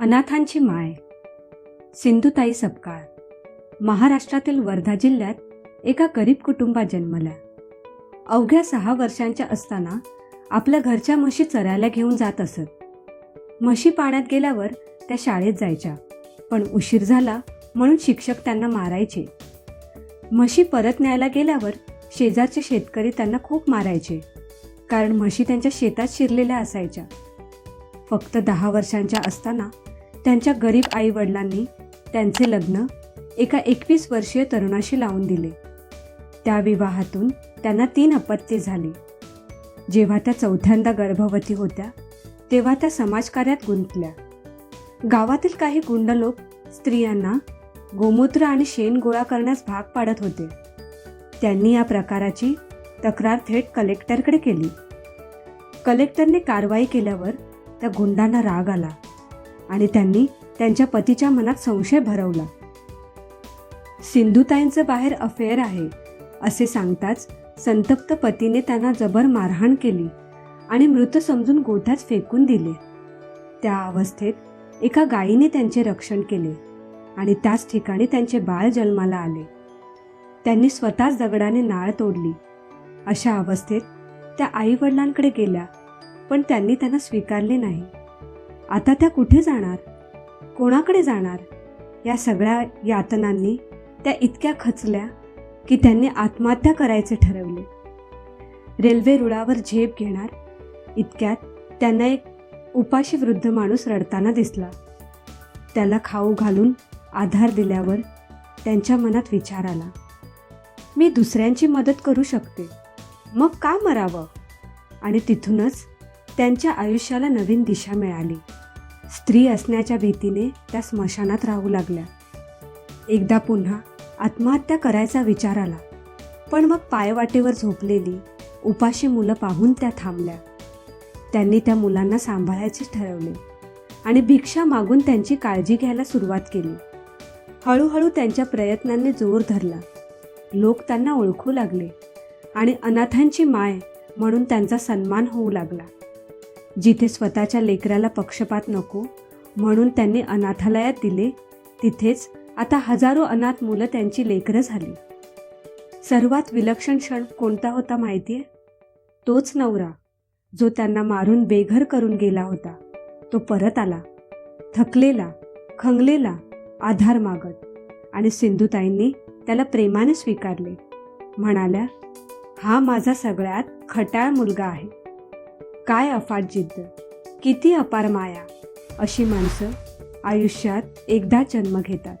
अनाथांची माय. सिंधुताई सपकाळ. महाराष्ट्रातील वर्धा जिल्ह्यात एका गरीब कुटुंबात जन्मल्या. अवघ्या सहा वर्षांच्या असताना आपल्या घरच्या म्हशी चरायला घेऊन जात असत. म्हशी पाण्यात गेल्यावर त्या शाळेत जायच्या. पण उशीर झाला म्हणून शिक्षक त्यांना मारायचे. म्हशी परत न्यायला गेल्यावर शेजारचे शेतकरी त्यांना खूप मारायचे. कारण म्हशी त्यांच्या शेतात शिरलेल्या असायच्या. फक्त दहा वर्षांच्या असताना त्यांच्या गरीब आई वडिलांनी त्यांचे लग्न एका एकवीस वर्षीय तरुणाशी लावून दिले. त्या विवाहातून त्यांना तीन अपत्ये झाली. जेव्हा त्या चौथ्यांदा गर्भवती होत्या तेव्हा त्या समाजकार्यात गुंतल्या. गावातील काही गुंड लोक स्त्रियांना गोमूत्र आणि शेण गोळा करण्यास भाग पाडत होते. त्यांनी या प्रकाराची तक्रार थेट कलेक्टरकडे केली. कलेक्टरने कारवाई केल्यावर त्या गुंडांना राग आला. आणि त्यांनी त्यांच्या पतीच्या मनात संशय भरवला. सिंधुताईंचं बाहेर अफेअर आहे असे सांगताच संतप्त पतीने त्यांना जबर मारहाण केली आणि मृत समजून गोठ्यात फेकून दिले. त्या अवस्थेत एका गायीने त्यांचे रक्षण केले आणि त्याच ठिकाणी त्यांचे बाळ जन्माला आले. त्यांनी स्वतःच दगडाने नाळ तोडली. अशा अवस्थेत त्या आईवडिलांकडे गेल्या पण त्यांनी त्यांना स्वीकारले नाही. आता त्या कुठे जाणार? कोणाकडे जाणार? या सगळ्या यातनांनी त्या इतक्या खचल्या की त्यांनी आत्महत्या करायचे ठरवले. रेल्वे रुळावर झेप घेणार इतक्यात त्यांना एक उपाशी वृद्ध माणूस रडताना दिसला. त्याला खाऊ घालून आधार दिल्यावर त्यांच्या मनात विचार आला. मी दुसऱ्यांची मदत करू शकते. मग का मरावं? आणि तिथूनच त्यांच्या आयुष्याला नवीन दिशा मिळाली. स्त्री असण्याच्या भीतीने त्या स्मशानात राहू लागल्या. एकदा पुन्हा आत्महत्या करायचा विचार आला. पण मग पायवाटेवर झोपलेली उपाशी मुलं पाहून त्या थांबल्या. त्यांनी त्या मुलांना सांभाळायचे ठरवले आणि भिक्षा मागून त्यांची काळजी घ्यायला सुरुवात केली. हळूहळू त्यांच्या प्रयत्नांनी जोर धरला. लोक त्यांना ओळखू लागले आणि अनाथांची माय म्हणून त्यांचा सन्मान होऊ लागला. जिथे स्वतःच्या लेकराला पक्षपात नको म्हणून त्यांनी अनाथालयात दिले तिथेच आता हजारो अनाथ मुलं त्यांची लेकरं झाली. सर्वात विलक्षण क्षण कोणता होता माहिती आहे तोच नवरा जो त्यांना मारून बेघर करून गेला होता. तो परत आला थकलेला खंगलेला आधार मागत आणि सिंधुताईंनी त्याला प्रेमाने स्वीकारले. म्हणाल्या हा माझा सगळ्यात खटाळ मुलगा आहे. काय अफाट जिद्द? किती अपार माया? अशी माणसं आयुष्यात एकदा जन्म घेतात.